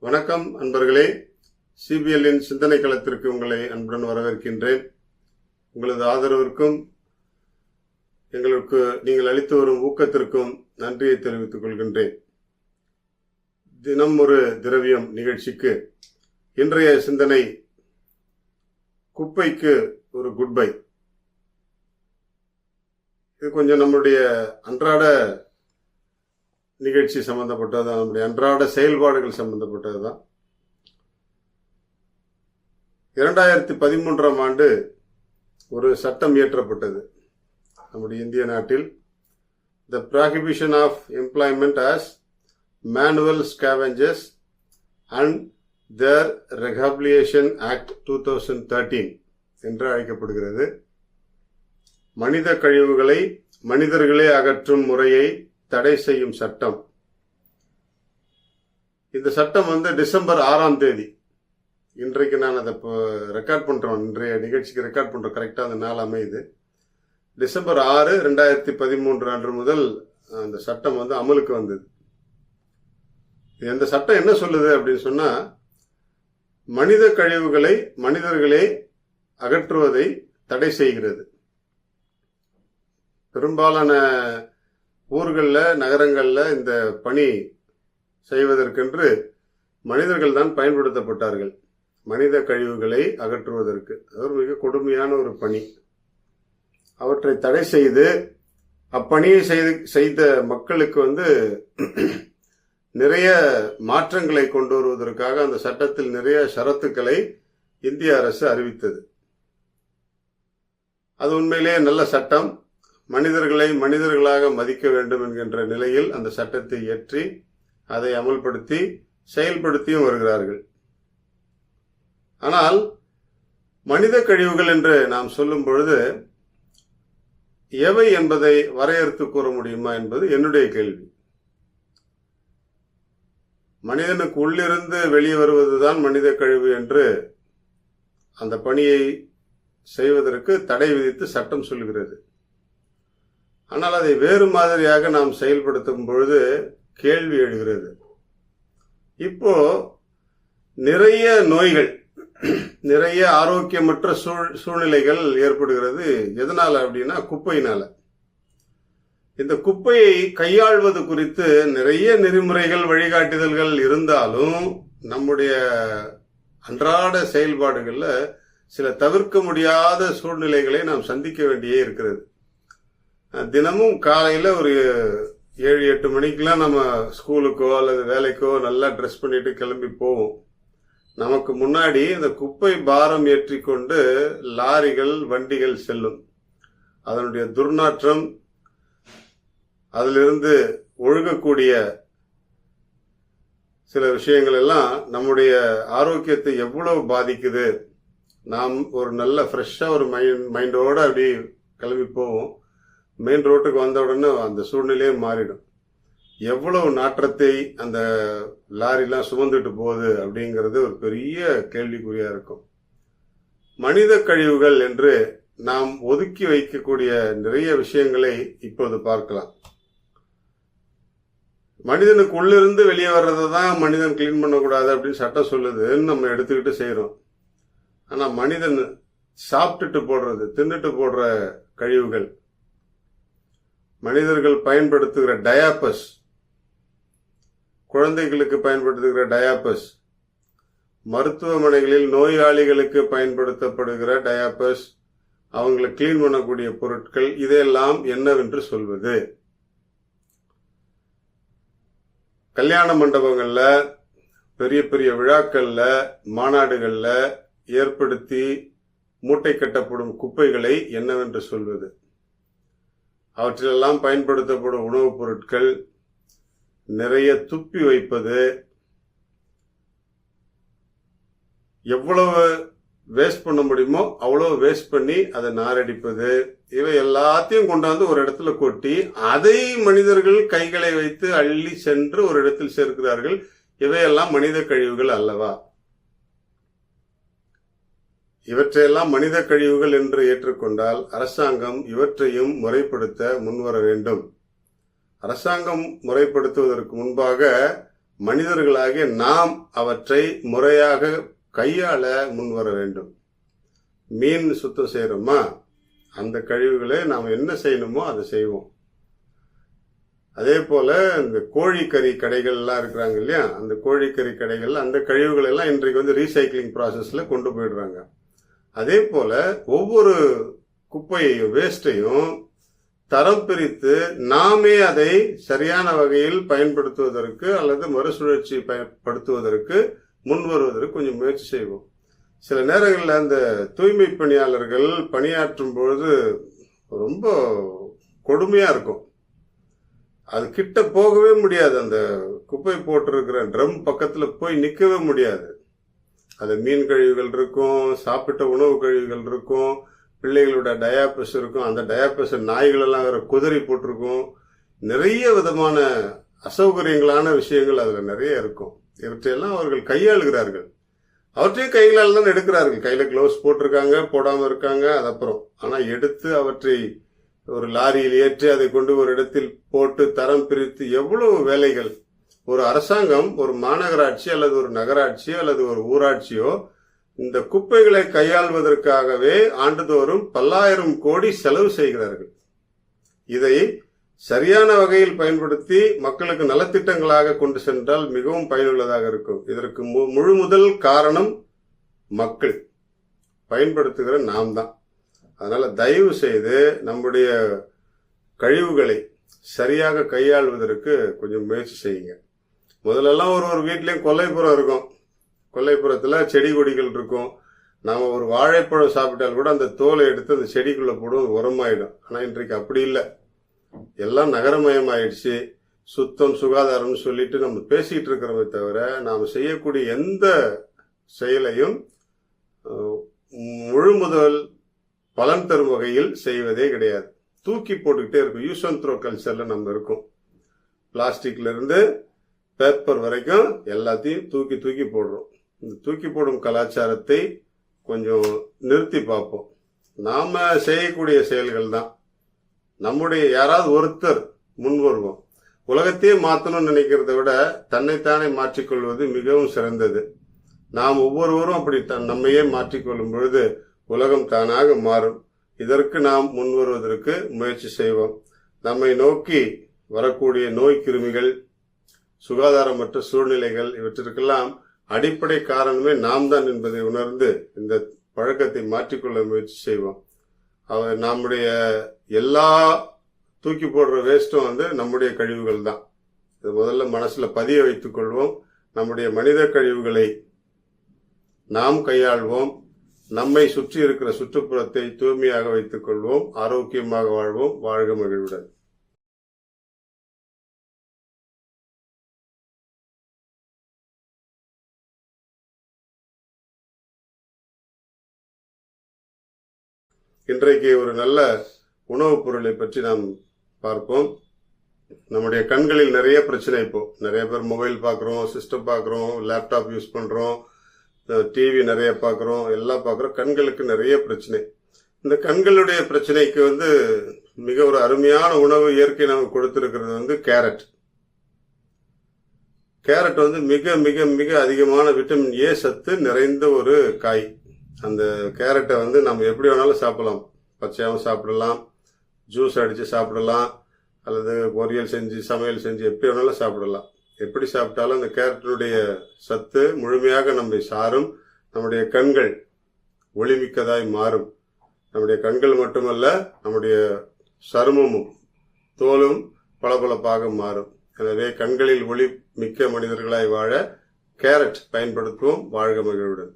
வணக்கம் அன்பர்களே. சிபிஎல்லின் சிந்தனை களத்திற்கு உங்களை அன்புடன் வரவேற்கின்றேன். உங்களது ஆதரவிற்கும் எங்களுக்கு நீங்கள் அளித்து வரும் ஊக்கத்திற்கும் நன்றியை தெரிவித்துக் கொள்கின்றேன். தினம் ஒரு திரவியம் நிகழ்ச்சிக்கு இன்றைய சிந்தனை குப்பைக்கு ஒரு குட் பை இது கொஞ்சம் நம்முடைய அன்றாட நிகழ்ச்சி சம்பந்தப்பட்டது தான் நம்முடைய அன்றாட செயல்பாடுகள் சம்பந்தப்பட்டது தான். இரண்டாயிரத்தி பதிமூன்றாம் ஆண்டு ஒரு சட்டம் இயற்றப்பட்டது நம்முடைய இந்திய நாட்டில். The prohibition of employment as manual scavengers and their rehabilitation act two thousand thirteen என்று அழைக்கப்படுகிறது. மனித கழிவுகளை மனிதர்களே அகற்றும் முறையை தடை செய்யும் சட்டம். இந்த சட்டம் வந்து டிசம்பர் ஆறாம் தேதி. இன்றைக்கு நான் அதை இப்போ ரெக்கார்ட் பண்ணுறோம் இன்றைய நிகழ்ச்சிக்கு ரெக்கார்ட் பண்ணுறோம் கரெக்டாக அந்த நாள் அமையுது. டிசம்பர் ஆறு ரெண்டாயிரத்தி பதிமூன்று அன்று முதல் அந்த சட்டம் வந்து அமலுக்கு வந்தது. இந்த சட்டம் என்ன சொல்லுது அப்படின்னு சொன்னால் மனித கழிவுகளை மனிதர்களே அகற்றுவதை தடை செய்கிறது. பெரும்பாலான ஊர்களில் நகரங்களில் இந்த பணி செய்வதற்கென்று மனிதர்கள் தான் பயன்படுத்தப்பட்டார்கள். மனித கழிவுகளை அகற்றுவதற்கு. அது ஒரு மிக கொடுமையான ஒரு பணி. அவற்றை தடை செய்து அப்பணியை செய்து செய்த மக்களுக்கு வந்து நிறைய மாற்றங்களை கொண்டு வருவதற்காக அந்த சட்டத்தில் நிறைய ஷரத்துக்களை இந்திய அரசு அறிவித்தது. அது உண்மையிலேயே நல்ல சட்டம். மனிதர்களை மனிதர்களாக மதிக்க வேண்டும் என்கின்ற நிலையில் அந்த சட்டத்தை இயற்றி அதை அமல்படுத்தி செயல்படுத்தியும் வருகிறார்கள். ஆனால் மனித கழிவுகள் என்று நாம் சொல்லும் பொழுது எவை என்பதை வரையறுத்து கூற முடியுமா என்பது என்னுடைய கேள்வி. மனிதனுக்கு உள்ளிருந்து வெளியே வருவதுதான் மனித கழிவு என்று அந்த பணியை செய்வதற்கு தடை விதித்து சட்டம் சொல்கிறது. ஆனால் அதை வேறு மாதிரியாக நாம் செயல்படுத்தும் பொழுது கேள்வி எழுகிறது. இப்போ நிறைய நோய்கள் நிறைய ஆரோக்கியமற்ற சூழ் சூழ்நிலைகள் ஏற்படுகிறது. எதனால அப்படின்னா குப்பையினால. இந்த குப்பையை கையாள்வது குறித்து நிறைய நெறிமுறைகள் வழிகாட்டுதல்கள் இருந்தாலும் நம்முடைய அன்றாட செயல்பாடுகளில் சில தவிர்க்க முடியாத சூழ்நிலைகளை நாம் சந்திக்க வேண்டியே இருக்கிறது. தினமும் காலையில் ஒரு ஏழு எட்டு மணிக்கெலாம் நம்ம ஸ்கூலுக்கோ அல்லது வேலைக்கோ நல்லா ட்ரெஸ் பண்ணிட்டு கிளம்பி போவோம். நமக்கு முன்னாடி இந்த குப்பை பாரம் ஏற்றிக்கொண்டு லாரிகள் வண்டிகள் செல்லும். அதனுடைய துர்நாற்றம் அதிலிருந்து ஒழுகக்கூடிய சில விஷயங்கள் எல்லாம் நம்முடைய ஆரோக்கியத்தை எவ்வளவு பாதிக்குது. நாம் ஒரு நல்ல ஃப்ரெஷ்ஷாக ஒரு மைண்ட் மைண்டோடு அப்படி கிளம்பி போவோம். மெயின் ரோட்டுக்கு வந்த உடனே அந்த சூழ்நிலையே மாறிடும். எவ்வளவு நாற்றத்தை அந்த லாரிலாம் சுமந்துட்டு போகுது அப்படிங்கிறது ஒரு பெரிய கேள்விக்குறியா இருக்கும். மனித கழிவுகள் என்று நாம் ஒதுக்கி வைக்கக்கூடிய நிறைய விஷயங்களை இப்போது பார்க்கலாம். மனிதனுக்கு உள்ளிருந்து வெளியே வர்றதை தான் மனிதன் கிளீன் பண்ணக்கூடாது அப்படின்னு சட்டம் சொல்லுதுன்னு நம்ம எடுத்துக்கிட்டு செய்கிறோம் ஆனால் மனிதன் சாப்பிட்டுட்டு போடுறது தின்னுட்டு போடுற கழிவுகள் மனிதர்கள் பயன்படுத்துகிற டயாபஸ் குழந்தைகளுக்கு பயன்படுத்துகிற டயாபஸ் மருத்துவமனைகளில் நோயாளிகளுக்கு பயன்படுத்தப்படுகிற டயாபஸ் அவங்களை கிளீன் பண்ணக்கூடிய பொருட்கள் இதையெல்லாம் என்னவென்று சொல்வது. கல்யாண மண்டபங்களில் பெரிய பெரிய விழாக்களில் மாநாடுகளில் ஏற்படுத்தி மூட்டை கட்டப்படும் குப்பைகளை என்னவென்று சொல்வது? அவற்றிலெல்லாம் பயன்படுத்தப்படும் உணவுப் பொருட்கள் நிறைய துப்பி வைப்பது எவ்வளவு வேஸ்ட் பண்ண முடியுமோ அவ்வளவு வேஸ்ட் பண்ணி அதை நாரடிப்பது. இவை எல்லாத்தையும் கொண்டாந்து ஒரு இடத்துல கொட்டி அதை மனிதர்கள் கைகளை வைத்து அள்ளி சென்று ஒரு இடத்தில் சேர்க்கிறார்கள். இவையெல்லாம் மனித கழிவுகள் அல்லவா? இவற்றையெல்லாம் மனித கழிவுகள் என்று ஏற்றுக்கொண்டால் அரசாங்கம் இவற்றையும் முறைப்படுத்த முன்வர வேண்டும். அரசாங்கம் முறைப்படுத்துவதற்கு முன்பாக மனிதர்களாகிய நாம் அவற்றை முறையாக கையாள முன்வர வேண்டும். மீன் சுத்தம் செய்யறோமா அந்த கழிவுகளை நாம் என்ன செய்யணுமோ அதை செய்வோம். அதே போல இந்த கோழிக்கறி கடைகள் எல்லாம் இருக்கிறாங்க இல்லையா? அந்த கோழிக்கறி கடைகள் அந்த கழிவுகளெல்லாம் இன்றைக்கு வந்து ரீசைக்ளிங் ப்ராசஸில் கொண்டு போயிடுறாங்க. அதே போல ஒவ்வொரு குப்பையையும் வேஸ்டையும் தரம் பிரித்து நாமே அதை சரியான வகையில் பயன்படுத்துவதற்கு அல்லது மறுசுழற்சி பயன்படுத்துவதற்கு முன் வருவதற்கு கொஞ்சம் முயற்சி செய்வோம். சில நேரங்களில் அந்த தூய்மை பணியாளர்கள் பணியாற்றும் பொழுது ரொம்ப கொடுமையாக இருக்கும். அது கிட்ட போகவே முடியாது. அந்த குப்பை போட்டிருக்கிற ட்ரம் பக்கத்தில் போய் நிற்கவே முடியாது. அது மீன் கழிவுகள் இருக்கும் சாப்பிட்ட உணவு கழிவுகள் இருக்கும் பிள்ளைகளோட டயாபஸ் இருக்கும் அந்த டயாபஸ் நாய்கள் எல்லாம் வேற குதிரை போட்டிருக்கும். நிறைய விதமான அசௌகரியங்களான விஷயங்கள் அதில் நிறைய இருக்கும். இவற்றையெல்லாம் அவர்கள் கையாளுகிறார்கள். அவற்றையும் கைகளால் தான் எடுக்கிறார்கள். கையில் க்ளவுஸ் போட்டிருக்காங்க போடாமல் இருக்காங்க அது அப்புறம். ஆனால் எடுத்து அவற்றை ஒரு லாரியில் ஏற்றி அதை கொண்டு ஒரு இடத்தில் போட்டு தரம் பிரித்து எவ்வளவு வேலைகள் ஒரு அரசாங்கம் ஒரு மாநகராட்சி அல்லது ஒரு நகராட்சியோ அல்லது ஒரு ஊராட்சியோ இந்த குப்பைகளை கையாள்வதற்காகவே ஆண்டுதோறும் பல்லாயிரம் கோடி செலவு செய்கிறார்கள். இதை சரியான வகையில் பயன்படுத்தி மக்களுக்கு நலத்திட்டங்களாக கொண்டு சென்றால் மிகவும் பயனுள்ளதாக இருக்கும். இதற்கு மு- முழு முதல் காரணம் மக்கள். பயன்படுத்துகிற நாம் தான். அதனால தயவு செய்து நம்முடைய கழிவுகளை சரியாக கையாள்வதற்கு கொஞ்சம் முயற்சி செய்யுங்க. முதல்லலாம் ஒரு ஒரு வீட்லேயும் கொல்லைப்புறம் இருக்கும். கொல்லைப்புறத்தில் செடி கொடிகள் இருக்கும். நாம் ஒரு வாழைப்பழம் சாப்பிட்டால் கூட அந்த தோலை எடுத்து அந்த செடிக்குள்ளே போடும் உரமாயிடும். ஆனால் இன்றைக்கு அப்படி இல்லை. எல்லாம் நகரமயமாயிடுச்சு. சுத்தம் சுகாதாரம்னு சொல்லிட்டு நம்ம பேசிக்கிட்டு இருக்கிறோமே தவிர நாம் செய்யக்கூடிய எந்த செயலையும் முழு முதல் பலன் தரும் வகையில் செய்வதே கிடையாது. தூக்கி போட்டுக்கிட்டே இருக்கும். யூஸ் அண்ட் த்ரோ கல்ச்சரில் நம்ம இருக்கோம். பிளாஸ்டிக்லேருந்து பேப்பர் வரைக்கும் எல்லாத்தையும் தூக்கி தூக்கி போடுறோம். இந்த தூக்கி போடும் கலாச்சாரத்தை கொஞ்சம் நிறுத்தி பார்ப்போம். நாம் செய்யக்கூடிய செயல்கள் தான். நம்முடைய யாராவது ஒருத்தர் முன் வருவோம். உலகத்தையே மாற்றணும்னு நினைக்கிறத விட தன்னைத்தானே மாற்றிக்கொள்வது மிகவும் சிறந்தது. நாம் ஒவ்வொருவரும் அப்படி தன் நம்மையே மாற்றிக்கொள்ளும் பொழுது உலகம் தானாக மாறும். இதற்கு நாம் முன் வருவதற்கு முயற்சி செய்வோம். நம்மை நோக்கி வரக்கூடிய நோய் கிருமிகள் சுகாதாரமற்ற சூழ்நிலைகள் இவற்றிற்கெல்லாம் அடிப்படை காரணமே நாம் தான் என்பதை உணர்ந்து இந்த பழக்கத்தை மாற்றிக்கொள்ள முயற்சி செய்வோம். அவர் நம்முடைய எல்லா தூக்கி போடுற வேஸ்ட்டும் வந்து நம்முடைய கழிவுகள் தான். இது முதல்ல மனசில் பதிய வைத்துக் கொள்வோம். நம்முடைய மனித கழிவுகளை நாம் கையாள்வோம். நம்மை சுற்றி இருக்கிற சுற்றுப்புறத்தை தூய்மையாக வைத்துக் கொள்வோம். ஆரோக்கியமாக வாழ்வோம். வாழ்க மகிழ்வுடன். இன்றைக்கு ஒரு நல்ல உணவுப் பொருளை பற்றி நாம் பார்ப்போம். நம்முடைய கண்களில் நிறைய பிரச்சனை இப்போ. நிறைய பேர் மொபைல் பார்க்குறோம் சிஸ்டம் பார்க்குறோம் லேப்டாப் யூஸ் பண்ணுறோம் டிவி நிறைய பார்க்குறோம் எல்லாம் பார்க்குறோம். கண்களுக்கு நிறைய பிரச்சனை. இந்த கண்களுடைய பிரச்சனைக்கு வந்து மிக ஒரு அருமையான உணவு இயற்கை நமக்கு கொடுத்துருக்கிறது வந்து கேரட். கேரட் வந்து மிக மிக மிக அதிகமான விட்டமின் ஏ சத்து நிறைந்த ஒரு காய். அந்த கேரட்டை வந்து நம்ம எப்படி வேணாலும் சாப்பிடலாம். பச்சையாகவும் சாப்பிடலாம் ஜூஸ் அடித்து சாப்பிடலாம் அல்லது பொரியல் செஞ்சு சமையல் செஞ்சு எப்படி வேணாலும் சாப்பிடலாம். எப்படி சாப்பிட்டாலும் அந்த கேரட்டினுடைய சத்து முழுமையாக நம்மை சாரும். நம்முடைய கண்கள் ஒளிமிக்கதாய் மாறும். நம்முடைய கண்கள் மட்டுமல்ல நம்முடைய சருமமும் தோலும் பளபளப்பாக மாறும். எனவே கண்களில் ஒளி மிக்க மனிதர்களாய் வாழ கேரட் பயன்படுத்துவோம். வாழ்க மகிழ்வுடன்.